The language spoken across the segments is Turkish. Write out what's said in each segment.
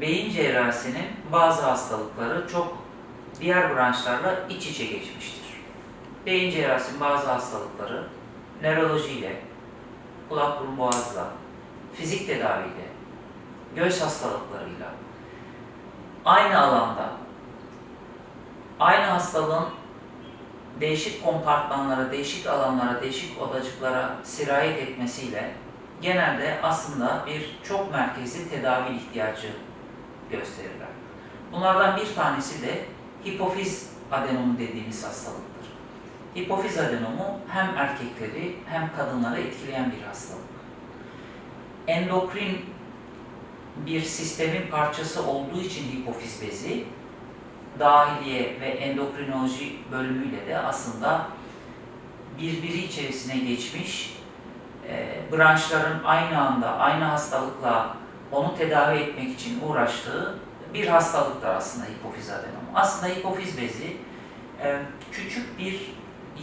beyin cerrahisinin bazı hastalıkları çok diğer branşlarla iç içe geçmiştir. Beyin cerrahisinin bazı hastalıkları nörolojiyle, kulak burun boğazla, fizik tedaviyle, göğüs hastalıklarıyla aynı alanda aynı hastalığın değişik kompartmanlara, değişik alanlara, değişik odacıklara sirayet etmesiyle genelde aslında bir çok merkezli tedavi ihtiyacı gösterirler. Bunlardan bir tanesi de hipofiz adenomu dediğimiz hastalıktır. Hipofiz adenomu hem erkekleri hem kadınları etkileyen bir hastalık. Endokrin bir sistemin parçası olduğu için hipofiz bezi dahiliye ve endokrinoloji bölümüyle de aslında birbiri içerisine geçmiş e, branşların aynı anda aynı hastalıkla onu tedavi etmek için uğraştığı bir hastalıktır aslında hipofiz adenomu. Aslında hipofiz bezi e, küçük bir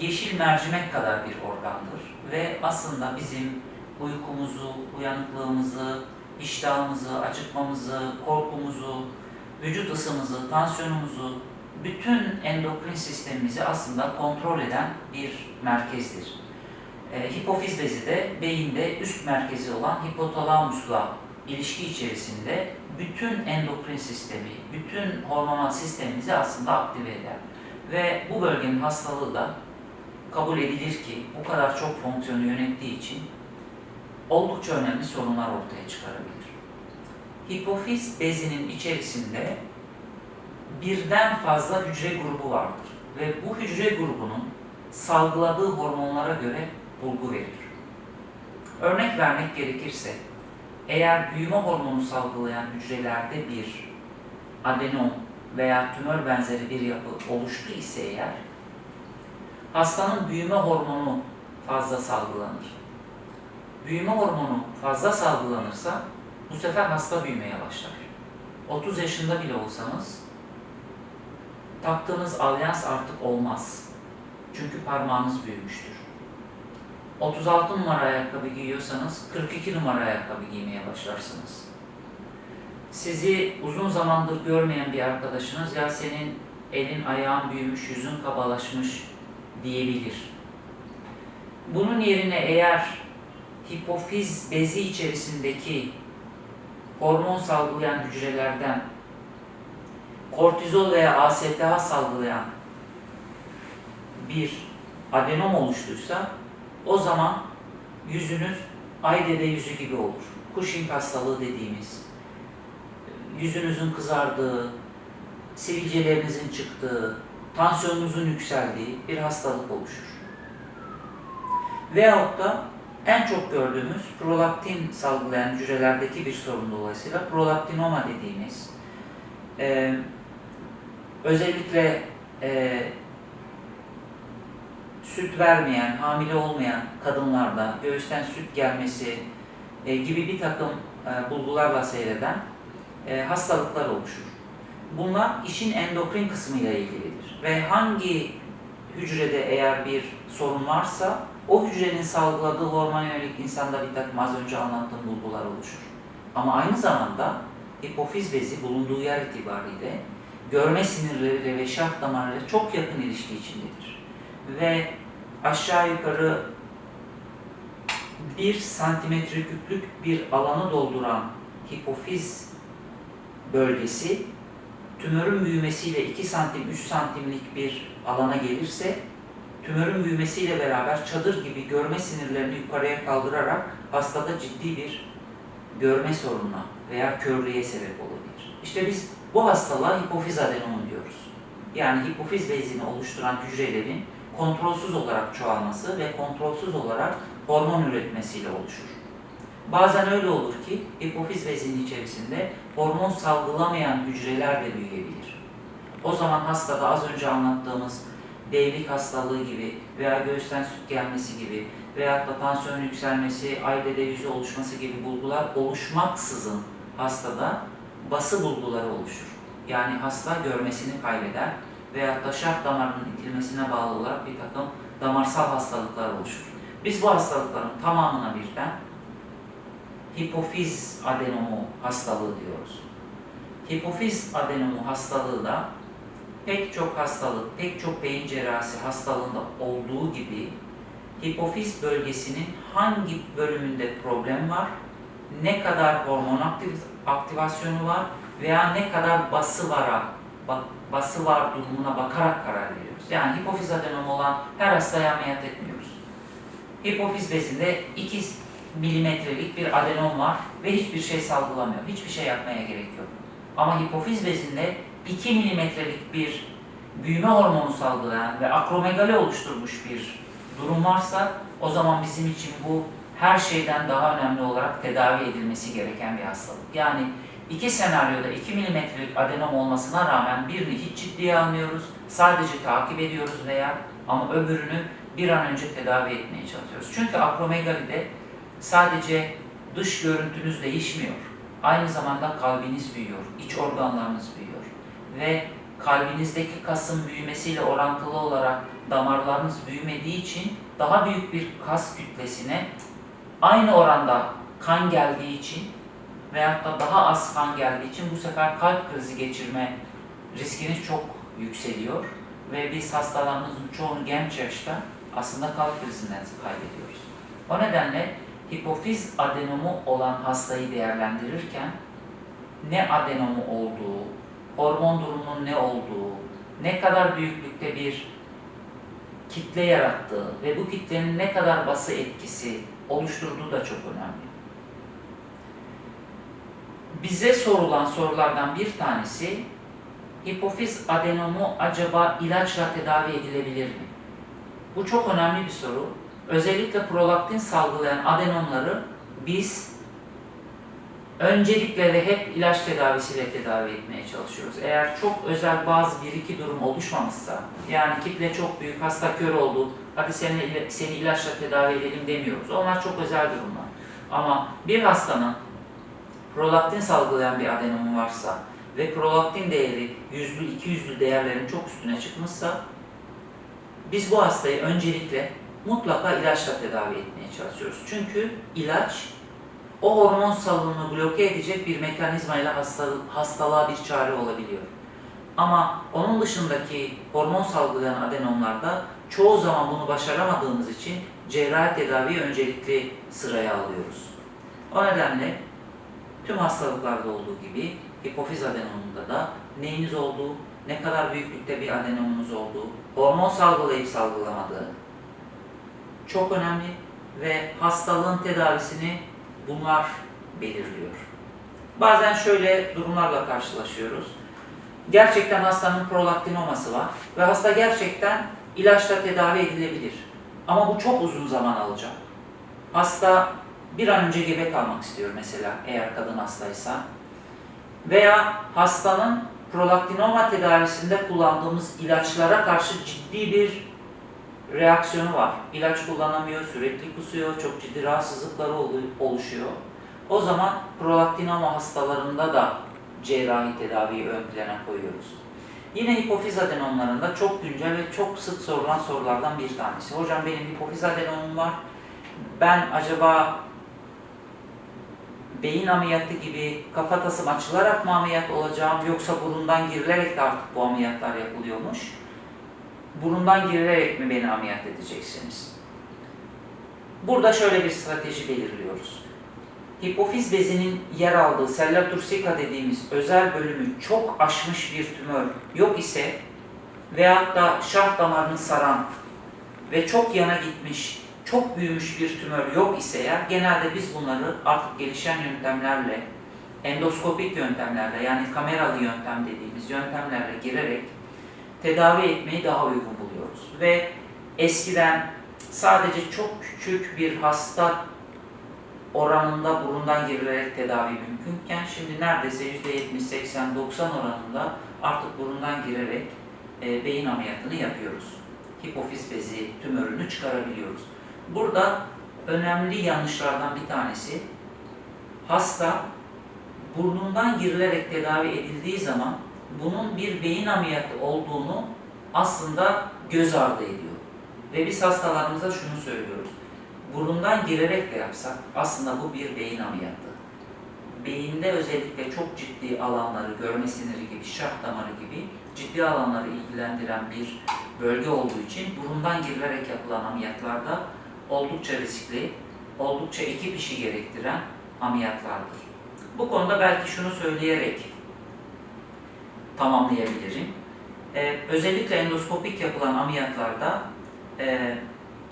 yeşil mercimek kadar bir organdır ve aslında bizim uykumuzu, uyanıklığımızı, iştahımızı, acıkmamızı, korkumuzu, vücut ısımızı, tansiyonumuzu, bütün endokrin sistemimizi aslında kontrol eden bir merkezdir. E, hipofiz bezi de beyinde üst merkezi olan hipotalamusla ilişki içerisinde bütün endokrin sistemi, bütün hormonal sistemimizi aslında aktive eder. Ve bu bölgenin hastalığı da kabul edilir ki bu kadar çok fonksiyonu yönettiği için oldukça önemli sorunlar ortaya çıkarabilir. Hipofiz bezinin içerisinde birden fazla hücre grubu vardır ve bu hücre grubunun salgıladığı hormonlara göre bulgu verir. Örnek vermek gerekirse, eğer büyüme hormonu salgılayan hücrelerde bir adenom veya tümör benzeri bir yapı oluştu ise eğer, hastanın büyüme hormonu fazla salgılanır. Büyüme hormonu fazla salgılanırsa bu sefer hasta büyümeye başlar. 30 yaşında bile olsanız taktığınız alyans artık olmaz. Çünkü parmağınız büyümüştür. 36 numara ayakkabı giyiyorsanız 42 numara ayakkabı giymeye başlarsınız. Sizi uzun zamandır görmeyen bir arkadaşınız ya senin elin ayağın büyümüş, yüzün kabalaşmış diyebilir. Bunun yerine eğer hipofiz bezi içerisindeki hormon salgılayan hücrelerden kortizol veya ASTH salgılayan bir adenom oluştuysa o zaman yüzünüz ay dede yüzü gibi olur. Cushing hastalığı dediğimiz yüzünüzün kızardığı, sivilcelerinizin çıktığı, tansiyonunuzun yükseldiği bir hastalık oluşur. Veyahut da en çok gördüğümüz prolaktin salgılayan hücrelerdeki bir sorun dolayısıyla prolaktinoma dediğimiz e, özellikle e, süt vermeyen, hamile olmayan kadınlarda göğüsten süt gelmesi e, gibi bir takım e, bulgularla seyreden e, hastalıklar oluşur. Bunlar işin endokrin kısmıyla ilgilidir ve hangi hücrede eğer bir sorun varsa o hücrenin salgıladığı hormon yönelik insanda bir takım az önce anlattığım bulgular oluşur. Ama aynı zamanda hipofiz bezi bulunduğu yer itibariyle görme sinirleriyle ve şah damarlarıyla çok yakın ilişki içindedir. Ve aşağı yukarı bir santimetre küplük bir alanı dolduran hipofiz bölgesi tümörün büyümesiyle 2 santim 3 santimlik bir alana gelirse tümörün büyümesiyle beraber çadır gibi görme sinirlerini yukarıya kaldırarak hastada ciddi bir görme sorununa veya körlüğe sebep olabilir. İşte biz bu hastalığa hipofiz adenomu diyoruz. Yani hipofiz bezini oluşturan hücrelerin kontrolsüz olarak çoğalması ve kontrolsüz olarak hormon üretmesiyle oluşur. Bazen öyle olur ki hipofiz bezinin içerisinde hormon salgılamayan hücreler de büyüyebilir. O zaman hastada az önce anlattığımız beylik hastalığı gibi veya göğüsten süt gelmesi gibi veya da tansiyon yükselmesi, ailede yüzü oluşması gibi bulgular oluşmaksızın hastada bası bulguları oluşur. Yani hasta görmesini kaybeder veya da şah damarının itilmesine bağlı olarak bir takım damarsal hastalıklar oluşur. Biz bu hastalıkların tamamına birden hipofiz adenomu hastalığı diyoruz. hipofiz adenomu hastalığı da pek çok hastalık, pek çok beyin cerrahisi hastalığında olduğu gibi hipofiz bölgesinin hangi bölümünde problem var, ne kadar hormon aktiv- aktivasyonu var veya ne kadar bası var, bası var durumuna bakarak karar veriyoruz. Yani hipofiz adenomu olan her hastaya ameliyat etmiyoruz. Hipofiz bezinde 2 milimetrelik bir adenom var ve hiçbir şey salgılamıyor. Hiçbir şey yapmaya gerek yok. Ama hipofiz bezinde 2 milimetrelik bir büyüme hormonu salgılayan ve akromegali oluşturmuş bir durum varsa o zaman bizim için bu her şeyden daha önemli olarak tedavi edilmesi gereken bir hastalık. Yani iki senaryoda 2 milimetrelik adenom olmasına rağmen birini hiç ciddiye almıyoruz, sadece takip ediyoruz veya ama öbürünü bir an önce tedavi etmeye çalışıyoruz. Çünkü akromegalide sadece dış görüntünüz değişmiyor. Aynı zamanda kalbiniz büyüyor, iç organlarınız büyüyor ve kalbinizdeki kasın büyümesiyle orantılı olarak damarlarınız büyümediği için daha büyük bir kas kütlesine aynı oranda kan geldiği için veyahut da daha az kan geldiği için bu sefer kalp krizi geçirme riskiniz çok yükseliyor ve biz hastalarımızın çoğunu genç yaşta aslında kalp krizinden kaybediyoruz. O nedenle hipofiz adenomu olan hastayı değerlendirirken ne adenomu olduğu, hormon durumunun ne olduğu, ne kadar büyüklükte bir kitle yarattığı ve bu kitlenin ne kadar bası etkisi oluşturduğu da çok önemli. Bize sorulan sorulardan bir tanesi hipofiz adenomu acaba ilaçla tedavi edilebilir mi? Bu çok önemli bir soru. Özellikle prolaktin salgılayan adenomları biz öncelikle ve hep ilaç tedavisiyle tedavi etmeye çalışıyoruz. Eğer çok özel bazı bir iki durum oluşmamışsa, yani kitle çok büyük, hasta kör oldu, hadi seni, seni ilaçla tedavi edelim demiyoruz. Onlar çok özel durumlar. Ama bir hastanın prolaktin salgılayan bir adenomu varsa ve prolaktin değeri yüzlü, iki yüzlü değerlerin çok üstüne çıkmışsa biz bu hastayı öncelikle mutlaka ilaçla tedavi etmeye çalışıyoruz. Çünkü ilaç o hormon salınımını bloke edecek bir mekanizmayla hastalık, hastalığa bir çare olabiliyor. Ama onun dışındaki hormon salgılayan adenomlarda çoğu zaman bunu başaramadığımız için cerrahi tedaviyi öncelikli sıraya alıyoruz. O nedenle tüm hastalıklarda olduğu gibi hipofiz adenomunda da neyiniz olduğu, ne kadar büyüklükte bir adenomunuz olduğu, hormon salgılayıp salgılamadığı çok önemli ve hastalığın tedavisini bunlar belirliyor. Bazen şöyle durumlarla karşılaşıyoruz. Gerçekten hastanın prolaktinoması var ve hasta gerçekten ilaçla tedavi edilebilir. Ama bu çok uzun zaman alacak. Hasta bir an önce gebe kalmak istiyor mesela eğer kadın hastaysa. Veya hastanın prolaktinoma tedavisinde kullandığımız ilaçlara karşı ciddi bir reaksiyonu var. İlaç kullanamıyor, sürekli kusuyor, çok ciddi rahatsızlıkları oluşuyor. O zaman prolaktinoma hastalarında da cerrahi tedaviyi ön plana koyuyoruz. Yine hipofiz adenomlarında çok güncel ve çok sık sorulan sorulardan bir tanesi. Hocam benim hipofiz adenomum var. Ben acaba beyin ameliyatı gibi kafatasım açılarak mı ameliyat olacağım yoksa burundan girilerek de artık bu ameliyatlar yapılıyormuş. Burundan girilerek mi beni ameliyat edeceksiniz? Burada şöyle bir strateji belirliyoruz. Hipofiz bezinin yer aldığı sella turcica dediğimiz özel bölümü çok aşmış bir tümör yok ise veyahut da şah damarını saran ve çok yana gitmiş, çok büyümüş bir tümör yok ise ya genelde biz bunları artık gelişen yöntemlerle, endoskopik yöntemlerle yani kameralı yöntem dediğimiz yöntemlerle girerek tedavi etmeyi daha uygun buluyoruz. Ve eskiden sadece çok küçük bir hasta oranında burundan girilerek tedavi mümkünken şimdi neredeyse %70, 80, 90 oranında artık burundan girerek e, beyin ameliyatını yapıyoruz. Hipofiz bezi tümörünü çıkarabiliyoruz. Burada önemli yanlışlardan bir tanesi hasta burnundan girilerek tedavi edildiği zaman bunun bir beyin ameliyatı olduğunu aslında göz ardı ediyor. Ve biz hastalarımıza şunu söylüyoruz. Burundan girerek de yapsak aslında bu bir beyin ameliyatı. beyinde özellikle çok ciddi alanları, görme siniri gibi, şah damarı gibi ciddi alanları ilgilendiren bir bölge olduğu için burundan girilerek yapılan ameliyatlarda oldukça riskli, oldukça ekip işi gerektiren ameliyatlardır. Bu konuda belki şunu söyleyerek tamamlayabilirim. Ee, özellikle endoskopik yapılan ameliyatlarda e,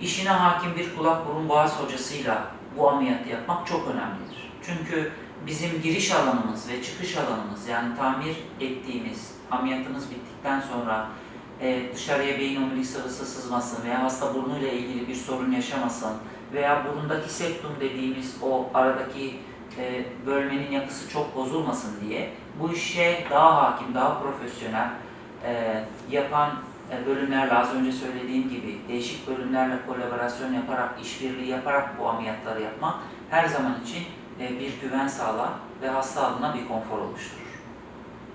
işine hakim bir kulak burun boğaz hocasıyla bu ameliyatı yapmak çok önemlidir. Çünkü bizim giriş alanımız ve çıkış alanımız yani tamir ettiğimiz ameliyatımız bittikten sonra e, dışarıya beyin omurilik sıvısı sızmasın veya hasta burnuyla ilgili bir sorun yaşamasın veya burundaki septum dediğimiz o aradaki e, bölmenin yapısı çok bozulmasın diye bu işe daha hakim, daha profesyonel e, yapan e, bölümlerle az önce söylediğim gibi değişik bölümlerle kolaborasyon yaparak, işbirliği yaparak bu ameliyatları yapmak her zaman için e, bir güven sağlar ve hasta adına bir konfor oluşturur.